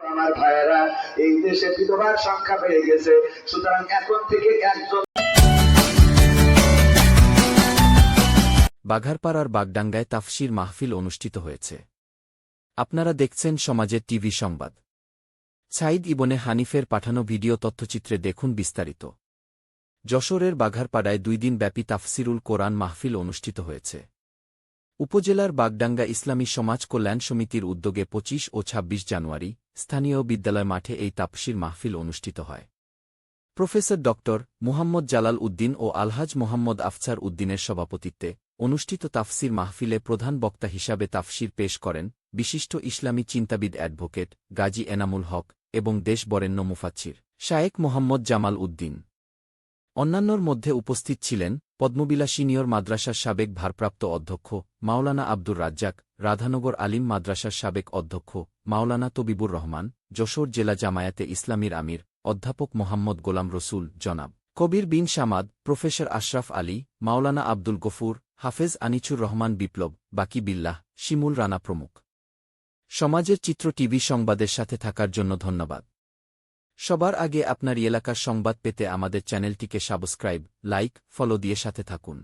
আমার ভাইয়েরা, এই দেশে বিধবার সংখ্যা বেড়ে গেছে। সুতরাং এখন থেকে একজন বাঘারপাড়ার বাগডাঙ্গায় তাফসির মাহফিল অনুষ্ঠিত হয়েছে। আপনারা দেখছেন সমাজের টিভি সংবাদ। সাইদ ইবনে হানিফের পাঠানো ভিডিও তথ্যচিত্রে দেখুন বিস্তারিত। যশোরের বাঘারপাড়ায় দুই দিন ব্যাপী তাফসিরুল কোরআন মাহফিল অনুষ্ঠিত হয়েছে। উপজেলার বাগডাঙ্গা ইসলামী সমাজ কল্যাণ সমিতির উদ্যোগে ২৫ ও ২৬ জানুয়ারি স্থানীয় বিদ্যালয় মাঠে এই তাফসির মাহফিল অনুষ্ঠিত হয়। প্রফেসর ডক্টর মুহাম্মদ জালাল উদ্দিন ও আলহাজ মোহাম্মদ আফসার উদ্দিনের সভাপতিত্বে অনুষ্ঠিত তাফসির মাহফিলে প্রধান বক্তা হিসাবে তাফসির পেশ করেন বিশিষ্ট ইসলামী চিন্তাবিদ অ্যাডভোকেট গাজী এনামুল হক এবং দেশ বরেণ্য মুফাচ্ছির শায়েক মোহাম্মদ জামাল উদ্দিন। অন্যান্যর মধ্যে উপস্থিত ছিলেন পদ্মবিলা সিনিয়র মাদ্রাসার সাবেক ভারপ্রাপ্ত অধ্যক্ষ মাওলানা আব্দুর রাজ্জাক, রাধানগর আলিম মাদ্রাসার সাবেক অধ্যক্ষ মাওলানা তবিবুর রহমান, যশোর জেলা জামায়াতে ইসলামীর আমির, অধ্যাপক মোহাম্মদ গোলাম রসুল, জনাব কবির বিন সামাদ, প্রফেসর আশরাফ আলী, মাওলানা আব্দুল গফুর, হাফেজ আনিচুর রহমান বিপ্লব, বাকি বিল্লাহ, শিমুল রানা প্রমুখ। সমাজের চিত্র টিভি সংবাদের সাথে থাকার জন্য ধন্যবাদ। সবার আগে আপনার এলাকার সংবাদ পেতে আমাদের চ্যানেলটিকে সাবস্ক্রাইব লাইক ফলো দিয়ে সাথে থাকুন।